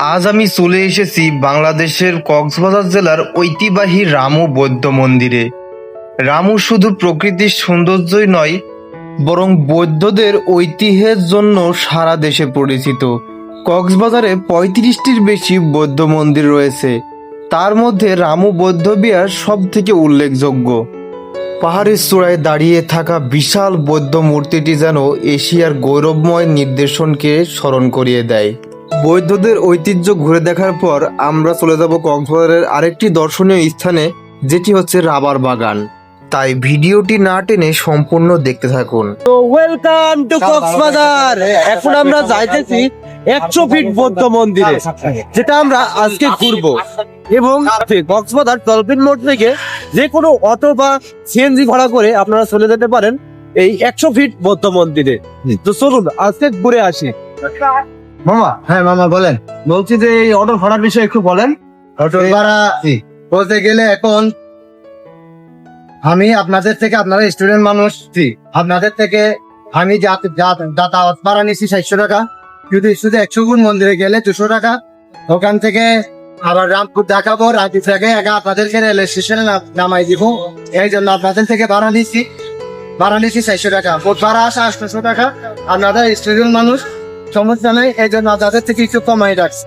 আজ আমি চলে এসেছি বাংলাদেশের কক্সবাজার জেলার ঐতিহ্যবাহী রামু বৌদ্ধ মন্দিরে। রামু শুধু প্রকৃতির সৌন্দর্যই নয়, বরং বৌদ্ধদের ঐতিহ্যের জন্য সারা দেশে পরিচিত। কক্সবাজারে পঁয়ত্রিশটির বেশি বৌদ্ধ মন্দির রয়েছে। তার মধ্যে রামু বৌদ্ধ বিহার সব থেকে উল্লেখযোগ্য। পাহাড়ের চূড়ায় দাঁড়িয়ে থাকা বিশাল বৌদ্ধ মূর্তিটি যেন এশিয়ার গৌরবময় নির্দেশনকে স্মরণ করিয়ে দেয়। বৌদ্ধদের ঐতিহ্য ঘুরে দেখার পর আমরা চলে যাব কক্সবাজারের আরেকটি দর্শনীয় স্থানে যেটি হচ্ছে রাবার বাগান। তাই ভিডিওটি না টেনে সম্পূর্ণ দেখতে থাকুন। তো ওয়েলকাম টু কক্সবাজার। এখন আমরা যাইতেছি একশো ফিট বৌদ্ধ মন্দিরে যেটা আমরা আজকে ঘুরবো। এবং কক্সবাজার ডলফিন মোড় থেকে যে কোনো অটো বা সিএনজি ভাড়া করে আপনারা চলে যেতে পারেন এই একশো ফিট বৌদ্ধ মন্দিরে। তো চলুন আজকে ঘুরে আসি। মামা? হ্যাঁ মামা বলেন। বলছি যে এই অটো ভাড়ার বিষয়ে একটু বলেন। অটো ভাড়া বলতে গেলে এখন আমি আপনাদের থেকে আপনারা স্টুডেন্ট মানুষ আপনাদের থেকে আমি যাতায়াত ভাড়া নিচ্ছি চারশো টাকা। যদি শুধু একশো গুণ মন্দিরে গেলে দুশো টাকা। ওখান থেকে আবার রামপুর দেখাবো রাজি থেকে একা আপনাদেরকে রেল স্টেশনে নাম- নামাই দিব। এই জন্য আপনাদের থেকে ভাড়া নিচ্ছি ভাড়া নিচ্ছি চারশো টাকা। ভাড়া আসা আটশোশো টাকা। আপনাদের স্টুডেন্ট মানুষ সমস্যা নেই এই জন্য আপনাদের থেকে একটু কমাই রাখছি।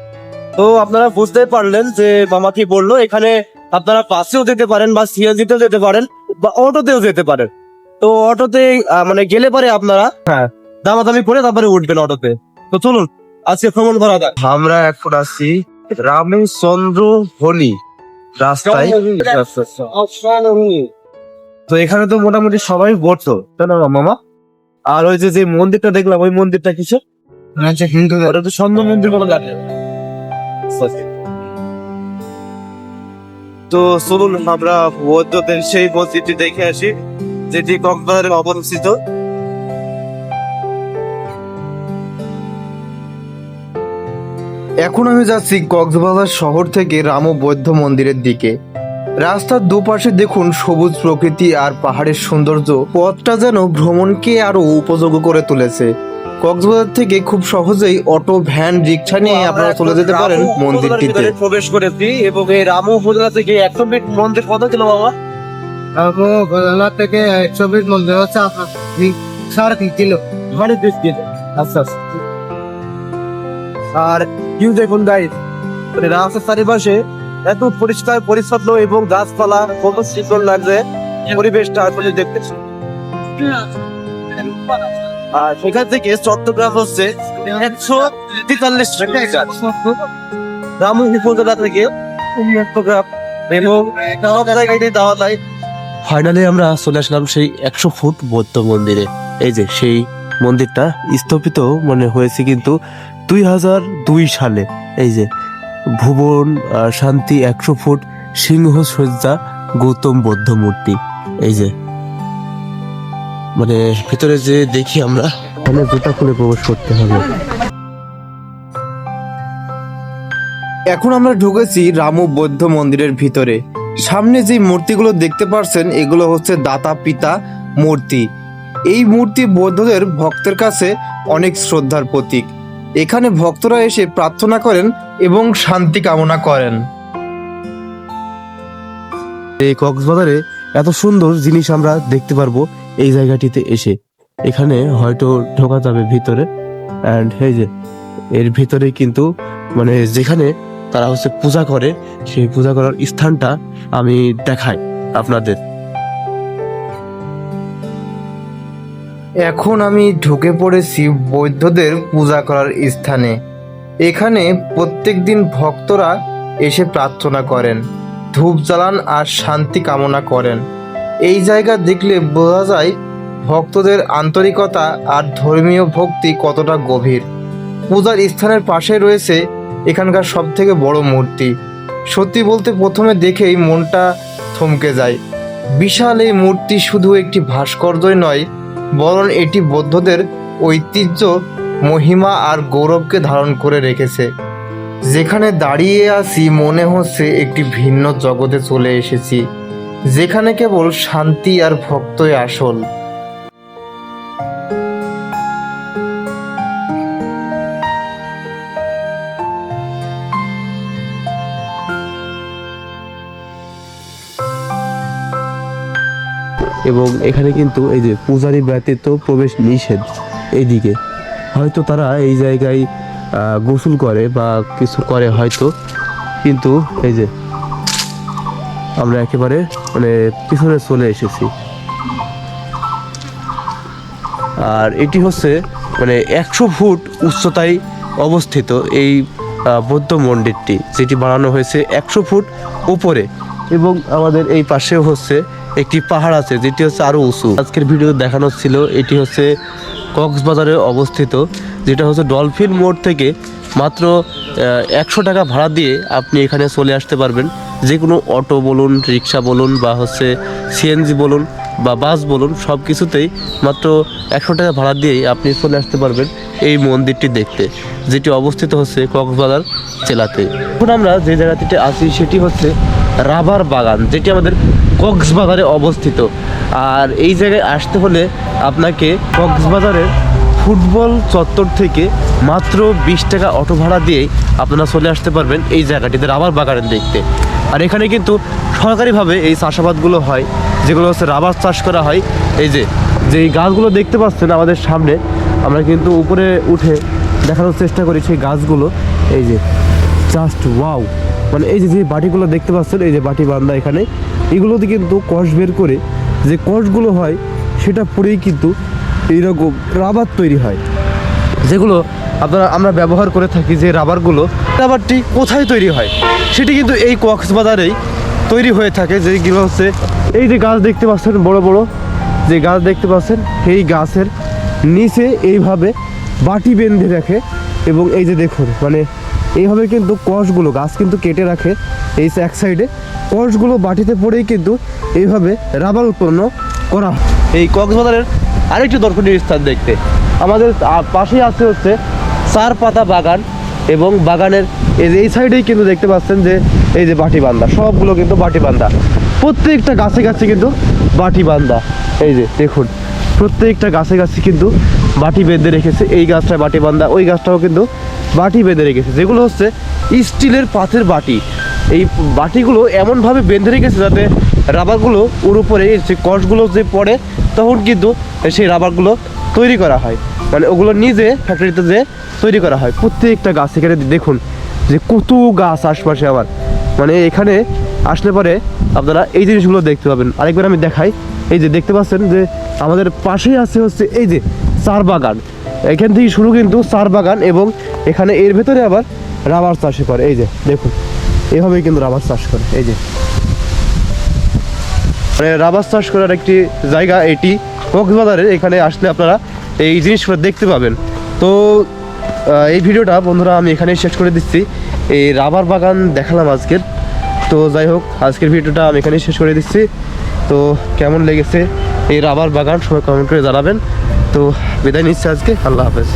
তো আপনারা বুঝতে পারলেন যে মামা কি বলল এখানে আপনারা বাসেও যেতে পারেন বা সিএনজিতেও যেতে পারেন বা অটোতেও যেতে পারেন। তো অটোতে মানে গেলে পরে আপনারা হ্যাঁ। দামাদামি করে তারপরে উঠবেন অটোতে। তো চলুন আজকে ভ্রমণ করা যাক। আমরা এখন আছি রামচন্দ্র হলি রাস্তায়। তো এখানে তো মোটামুটি সবাই বসতো তাই না মামা? আর ওই যে যে মন্দিরটা দেখলাম ওই মন্দিরটা কিসের? হিন্দুদের। ওটা তো সন্ধ্যা মন্দির বলা লাগে তো চলুন আমরা বৌদ্ধদের সেই মসজিদটি দেখে আসি যেটি কক্সবাজারে অবস্থিত। এখন আমি যাচ্ছি কক্সবাজার শহর থেকে রামু বৌদ্ধ মন্দিরের দিকে। রাস্তার দুপাশে দেখুন সবুজ প্রকৃতি আর পাহাড়ের সৌন্দর্য। পথটা যেন ভ্রমণকে আরও উপযোগ্য করে তুলেছে। কক্সবাজার থেকে খুব সহজেই অটো ভ্যান রিক্সা নিয়ে আপনারা চলে যেতে পারেন রামু মন্দিরটিতে। প্রবেশ করেছি এবং এই রামু উপজেলা থেকে একশো ফিট মন্দির কত ছিল বাবা? তারপর গোলাঘাট থেকে একশো বিশ মন্দির হচ্ছে আপনার সাড়ে তিন কিলো মানে দুই আচ্ছা আচ্ছা। আর কিউ দেখুন গাইড মানে রাস্তার চারিপাশে এত পরিষ্কার পরিচ্ছন্ন এবং গাছপালা কত সুন্দর লাগছে পরিবেশটা আসলে দেখতেছি আর সেখান থেকে চট্টগ্রাম হচ্ছে একশো তেতাল্লিশ কিলোমিটার রামু উপজেলা থেকে চট্টগ্রাম এবং ফাইনালি আমরা চলে আসলাম সেই একশো ফুট বৌদ্ধ মন্দিরে। এই যে সেই মন্দিরটা স্থাপিত মানে হয়েছে কিন্তু দুই হাজার দুই সালে। এই যে ভুবন শান্তি একশো ফুট সিংহ সজ্জা গৌতম বৌদ্ধ মূর্তি। এই যে মানে ভিতরে যে দেখি আমরা এখানে জুতা খুলে প্রবেশ করতে হবে। এখন আমরা ঢুকেছি রামু বৌদ্ধ মন্দিরের ভিতরে। সামনে যে মূর্তিগুলো দেখতে পারছেন, এগুলো হচ্ছে দাতা পিতা মূর্তি। এই মূর্তি বৌদ্ধদের ভক্তের কাছে অনেক শ্রদ্ধার প্রতীক। এখানে ভক্তরা এসে প্রার্থনা করেন এবং শান্তি কামনা করেন। এই কক্সবাজারে এত সুন্দর জিনিস আমরা দেখতে পারব। এই জায়গাটিতে এসে। এখানে হয়তো ঢোকা যাবে ভিতরে। অ্যান্ড এই যে, এর ভিতরে কিন্তু মানে যেখানে তারা হচ্ছে পূজা করে, সেই পূজা করার স্থানটা আমি দেখাই আপনাদের। এখন আমি ঢুকে পড়েছি বৌদ্ধদের পূজা করার স্থানে। এখানে প্রত্যেকদিন ভক্তরা এসে প্রার্থনা করেন, ধূপ জ্বালান আর শান্তি কামনা করেন। এই জায়গা দেখলে বোঝা যায় ভক্তদের আন্তরিকতা আর ধর্মীয় ভক্তি কতটা গভীর। পূজার স্থানের পাশে রয়েছে এখানকার সব থেকে বড় মূর্তি। সত্যি বলতে প্রথমে দেখেই মনটা থমকে যায়। বিশাল এই মূর্তি শুধু একটি ভাস্কর্যই নয়, বরং এটি বৌদ্ধদের ঐতিহ্য, মহিমা আর গৌরবকে ধারণ করে রেখেছে। যেখানে দাঁড়িয়ে আছি মনে হচ্ছে একটি ভিন্ন জগতে চলে এসেছি। যেখানে কেবল শান্তি আর ভক্তই আসল। এবং এখানে কিন্তু এই যে পূজারী ব্যতীত প্রবেশ নিষেধ এইদিকে। হয়তো তারা এই জায়গায় গোসল করে বা কিছু করে হয়তো, কিন্তু এই যে আমরা একেবারে মানে পিছনে চলে এসেছি। আর এটি হচ্ছে মানে একশো ফুট উচ্চতায় অবস্থিত এই বৌদ্ধ মন্দিরটি, যেটি বানানো হয়েছে একশো ফুট উপরে। এবং আমাদের এই পাশেও হচ্ছে একটি পাহাড় আছে, যেটি হচ্ছে আরও উঁচু। আজকের ভিডিও দেখানো ছিল, এটি হচ্ছে কক্সবাজারে অবস্থিত, যেটা হচ্ছে ডলফিন মোড় থেকে মাত্র একশো টাকা ভাড়া দিয়ে আপনি এখানে চলে আসতে পারবেন। যে কোনো অটো বলুন, রিক্সা বলুন বা হচ্ছে সিএনজি বলুন বা বাস বলুন সব কিছুতেই মাত্র একশো টাকা ভাড়া দিয়েই আপনি চলে আসতে পারবেন এই মন্দিরটি দেখতে, যেটি অবস্থিত হচ্ছে কক্সবাজার জেলাতে। এখন আমরা যে জায়গাটিতে আছি সেটি হচ্ছে রাবার বাগান, যেটি আমাদের কক্সবাজারে অবস্থিত। আর এই জায়গায় আসতে হলে আপনাকে কক্সবাজারের ফুটবল চত্বর থেকে মাত্র বিশ টাকা অটো ভাড়া দিয়েই আপনারা চলে আসতে পারবেন এই জায়গাটিতে রাবার বাগান দেখতে। আর এখানে কিন্তু সরকারিভাবে এই চাষাবাদগুলো হয়, যেগুলো হচ্ছে রাবার চাষ করা হয়। এই যে যে গাছগুলো দেখতে পাচ্ছেন আমাদের সামনে, আমরা কিন্তু উপরে উঠে দেখানোর চেষ্টা করি সেই গাছগুলো। এই যে জাস্ট ওয়াও মানে এই যে যে বাটিগুলো দেখতে পাচ্ছেন, এই যে বাটি বান্ধা এখানে, এগুলোতে কিন্তু কষ বের করে যে কষগুলো হয়, সেটা পরেই কিন্তু এইরকম রাবার তৈরি হয়। যেগুলো আপনারা আমরা ব্যবহার করে থাকি যে রাবারগুলো রাবারটি কোথায় তৈরি হয়? সেটি কিন্তু এই কক্সবাজারেই তৈরি হয়ে থাকে যেগুলো হচ্ছে এই যে গাছ দেখতে পাচ্ছেন বড় বড় যে গাছ দেখতে পাচ্ছেন সেই গাছের নিচে এইভাবে বাটি বেঁধে রাখে এবং এই যে দেখুন মানে এইভাবে কিন্তু কষগুলো গাছ কিন্তু কেটে রাখে এই এক সাইডে। কষগুলো বাটিতে পড়েই কিন্তু এইভাবে রাবার উৎপন্ন করা হয়। এই কক্সবাজারের আরেকটি দর্শনীয় স্থান দেখতে। আমাদের পাশেই আছে হচ্ছে চার পাতা বাগান এবং বাগানের এই যে এই সাইডেই কিন্তু দেখতে পাচ্ছেন যে এই যে বাটি বান্দা, সবগুলো কিন্তু বাটি বান্দা। প্রত্যেকটা গাছে গাছে কিন্তু বাটি বান্দা। এই যে দেখুন, প্রত্যেকটা গাছে গাছে কিন্তু বাটি বেঁধে রেখেছে। এই গাছটা বাটি বান্দা, ওই গাছটাও কিন্তু বাটি বেঁধে রেখেছে। যেগুলো হচ্ছে স্টিলের পাথের বাটি। এই বাটিগুলো এমনভাবে বেঁধে রেখেছে যাতে রাবারগুলো ওর উপরে যে কষগুলো যে পড়ে, তখন কিন্তু সেই রাবারগুলো তৈরি করা হয়। মানে ওগুলো নিজে ফ্যাক্টরিতে যে তৈরি করা হয়। প্রত্যেকটা গাছ এখানে দেখুন, যে কত গাছ আশপাশে আমার মানে এখানে আসলে পরে আপনারা এই জিনিসগুলো দেখতে পাবেন। আরেকবার আমি দেখাই। এই যে দেখতে পাচ্ছেন যে আমাদের পাশেই আছে হচ্ছে এই যে চার বাগান। এখান থেকে শুরু কিন্তু চার বাগান এবং এখানে এর ভেতরে আবার রাবার চাষে করে। এই যে দেখুন, এভাবেই কিন্তু রাবার চাষ করে। এই যে মানে রাবার চাষ করার একটি জায়গা এটি। কক্সবাজারে এখানে আসলে আপনারা এই জিনিসগুলো দেখতে পাবেন। তো এই ভিডিওটা বন্ধুরা আমি এখানেই শেষ করে দিচ্ছি। এই রাবার বাগান দেখালাম আজকের। তো, যাই হোক, আজকের ভিডিওটা আমি এখানেই শেষ করে দিচ্ছি। তো, কেমন লেগেছে এই রাবার বাগান? সবাই কমেন্ট করে জানাবেন। তো, বিদায় নিচ্ছি আজকে। আল্লাহ হাফেজ।